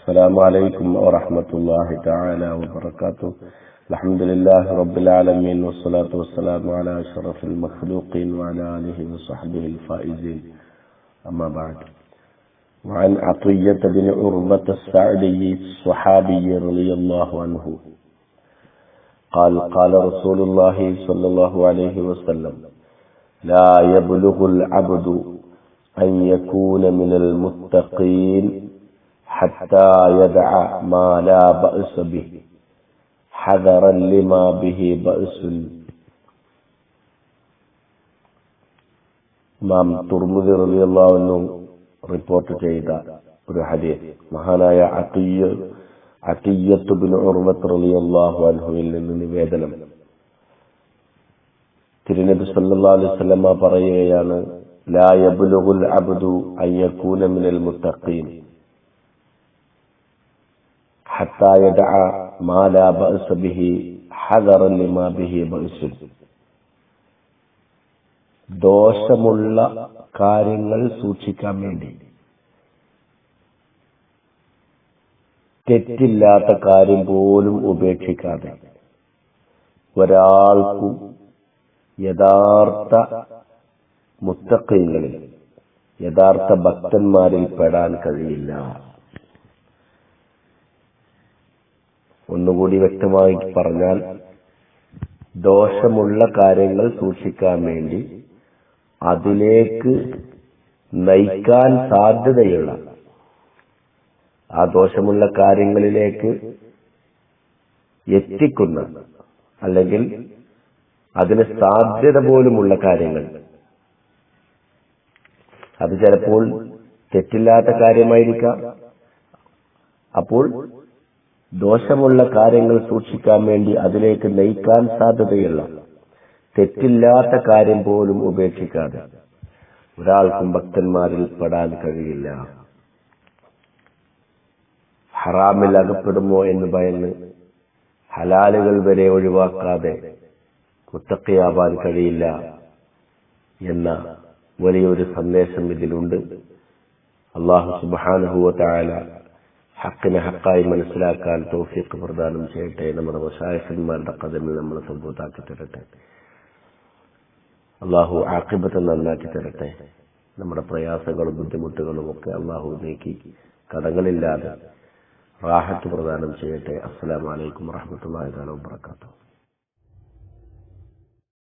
السلام عليكم ورحمة الله تعالى وبركاته. الحمد لله رب العالمين والصلاة والسلام على أشرف المخلوقين وعلى آله وصحبه الفائزين. أما بعد. وعن عطية بن عربة السعدي الصحابي رضي الله عنه. قال قال رسول الله صلى الله عليه وسلم لا يبلغ العبد أن يكون من المتقين حتى يدع ما لا بأس به حذرا لما به بأس ഇമാം തുർമുദി റളിയല്ലാഹു അൻഹു റിപ്പോർട്ട് ചെയ്ത ഒരു ഹദീസ് മഹാനായ അത്തിയ്യ അത്തിയ്യത്ത് ബിൻ ഉർവത്ത് റളിയല്ലാഹു അൻഹുവിൽ നിന്ന് നിവേദനം തിരുനബി സല്ലല്ലാഹു അലൈഹി വസല്ലമ പറയുകയാണ് ലാ യബ്ലുഗുൽ അബ്ദു അൻ യകൂന മിനൽ മുത്തഖീൻ حتى يدع ما لا بأس به حذرا لما به بأس ദോഷമുള്ള കാര്യങ്ങൾ സൂക്ഷിക്കാൻ വേണ്ടി തെറ്റില്ലാത്ത കാര്യം പോലും ഉപേക്ഷിക്കാതെ ഒരാൾക്കും യഥാർത്ഥ മുത്തക്കങ്ങളിൽ യഥാർത്ഥ ഭക്തന്മാരിൽ പെടാൻ കഴിയില്ല ഒന്നുകൂടി വ്യക്തമായി പറഞ്ഞാൽ ദോഷമുള്ള കാര്യങ്ങൾ സൂക്ഷിക്കാൻ വേണ്ടി അതിലേക്ക് നയിക്കാൻ സാധ്യതയുള്ള ആ ദോഷമുള്ള കാര്യങ്ങളിലേക്ക് എത്തിക്കുന്ന അല്ലെങ്കിൽ അതിന് സാധ്യത പോലുമുള്ള കാര്യങ്ങൾ. അത് ചിലപ്പോൾ തെറ്റില്ലാത്ത കാര്യമായിരിക്കാം. അപ്പോൾ ദോഷമുള്ള കാര്യങ്ങൾ സൂക്ഷിക്കാൻ വേണ്ടി അതിലേക്ക് നയിക്കാൻ സാധ്യതയുള്ള തെറ്റില്ലാത്ത കാര്യം പോലും ഉപേക്ഷിക്കാതെ ഒരാൾക്കും ഭക്തന്മാരിൽ പെടാൻ കഴിയില്ല. ഹറാമിൽ അകപ്പെടുമോ എന്ന് ഭയന്ന് ഹലാലുകൾ വരെ ഒഴിവാക്കാതെ മുത്തക്കയാവാൻ കഴിയില്ല എന്ന വലിയൊരു സന്ദേശം ഇതിലുണ്ട്. അള്ളാഹു സുബാനുഹുവ തായാല ഹക്കിനെ ഹക്കായി മനസ്സിലാക്കാൻ തോഫിക്ക് പ്രദാനം ചെയ്യട്ടെ. നമ്മുടെ വശായസന്മാരുടെ കഥമിൽ നമ്മളെ സംഭവത്താക്കി തരട്ടെ. അള്ളാഹു ആക്കിബത്തെ നന്നാക്കി തരട്ടെ. നമ്മുടെ പ്രയാസങ്ങളും ബുദ്ധിമുട്ടുകളും ഒക്കെ അള്ളാഹു നീക്കി കടങ്ങളില്ലാതെ റാഹത്ത് പ്രദാനം ചെയ്യട്ടെ. അസ്സലാമലൈക്കും വാഹമത്തല്ലാ വാബർക്കാത്തു